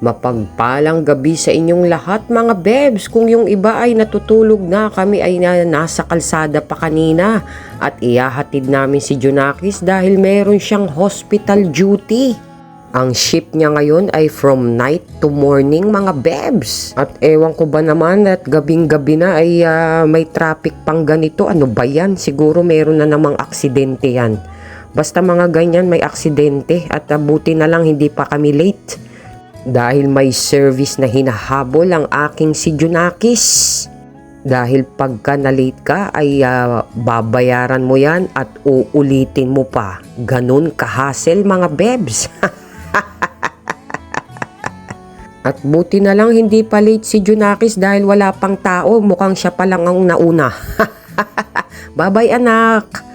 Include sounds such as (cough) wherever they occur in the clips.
Mapagpalang gabi sa inyong lahat mga bebs. Kung yung iba ay natutulog na, kami ay na, nasa kalsada pa kanina. At iyahatid namin si Junakis dahil meron siyang hospital duty. Ang ship niya ngayon ay from night to morning mga bebs. At ewan ko ba naman at gabing-gabi na ay ah, may traffic pang ganito. Ano ba yan? Siguro meron na namang aksidente yan. Basta mga ganyan may aksidente at ah, buti na lang hindi pa kami late. Dahil may service na hinahabol ang aking si Junakis. Dahil pagka na-late ka ay ah, babayaran mo yan at uulitin mo pa. Ganun kahasel mga bebs. (laughs) At buti na lang hindi pa late si Junakis dahil wala pang tao. Mukhang siya pa lang ang nauna. (laughs) Babay anak!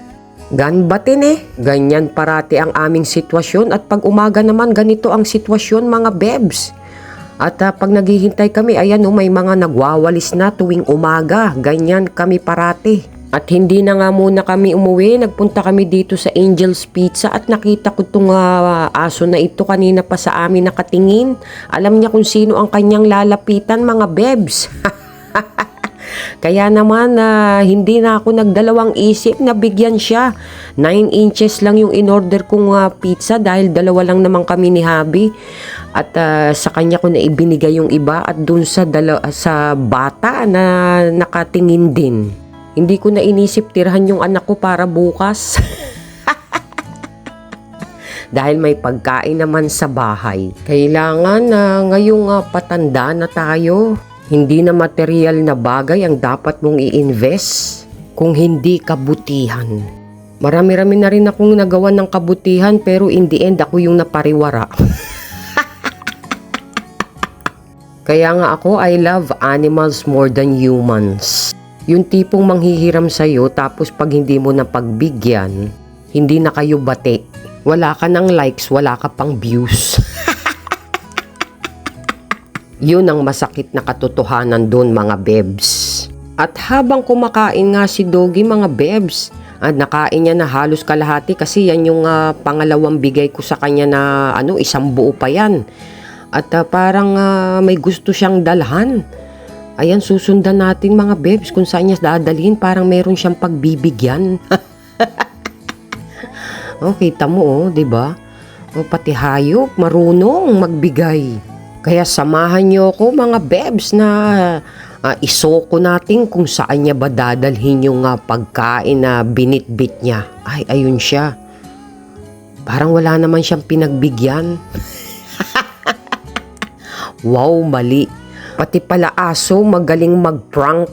Ganbatin eh. Ganyan parati ang aming sitwasyon at pag umaga naman ganito ang sitwasyon mga bebs. At ah, pag naghihintay kami, ayan o, may mga nagwawalis na tuwing umaga. Ganyan kami parati. At hindi na nga muna kami umuwi, nagpunta kami dito sa Angel's Pizza at nakita ko itong ah, aso na ito kanina pa sa amin nakatingin. Alam niya kung sino ang kanyang lalapitan mga bebs. (laughs) Kaya naman na hindi na ako nagdalawang isip na bigyan siya. 9 inches lang yung in-order kong ah, pizza dahil dalawa lang naman kami ni Habi. At ah, sa kanya ko na ibinigay yung iba at dun sa, dala- sa bata na nakatingin din. Hindi ko na inisip tirahan yung anak ko para bukas. (laughs) dahil may pagkain naman sa bahay. Kailangan na ngayong ah, patanda na tayo. Hindi na material na bagay ang dapat mong i-invest kung hindi kabutihan. Marami-rami na rin akong nagawa ng kabutihan pero in the end ako yung napariwara. (laughs) Kaya nga ako, I love animals more than humans. Yung tipong manghihiram sa'yo tapos pag hindi mo na pagbigyan, hindi na kayo bate. Wala ka ng likes, wala ka pang views. (laughs) Yun ang masakit na katotohanan doon mga bebs. At habang kumakain nga si Doggy mga bebs, at nakain niya na halos kalahati kasi yan yung ah, pangalawang bigay ko sa kanya na ano, isang buo pa yan. At ah, parang ah, may gusto siyang dalhan. Ayan, susundan natin mga bebs kung saan niya dadalhin. Parang meron siyang pagbibigyan. oh, kita mo oh, di ba? O pati hayop, marunong magbigay. Kaya samahan niyo ako mga bebs na ah, isoko natin kung saan niya ba dadalhin yung ah, pagkain na binitbit niya. Ay, ayun siya. Parang wala naman siyang pinagbigyan. (laughs) wow, mali. Pati pala aso magaling mag-prank.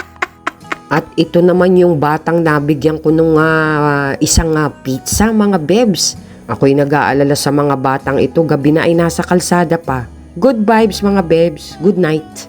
(laughs) At ito naman yung batang nabigyan ko nung ah, isang ah, pizza mga bebs. Ako'y nag-aalala sa mga batang ito, gabi na ay nasa kalsada pa. Good vibes mga bebs, good night.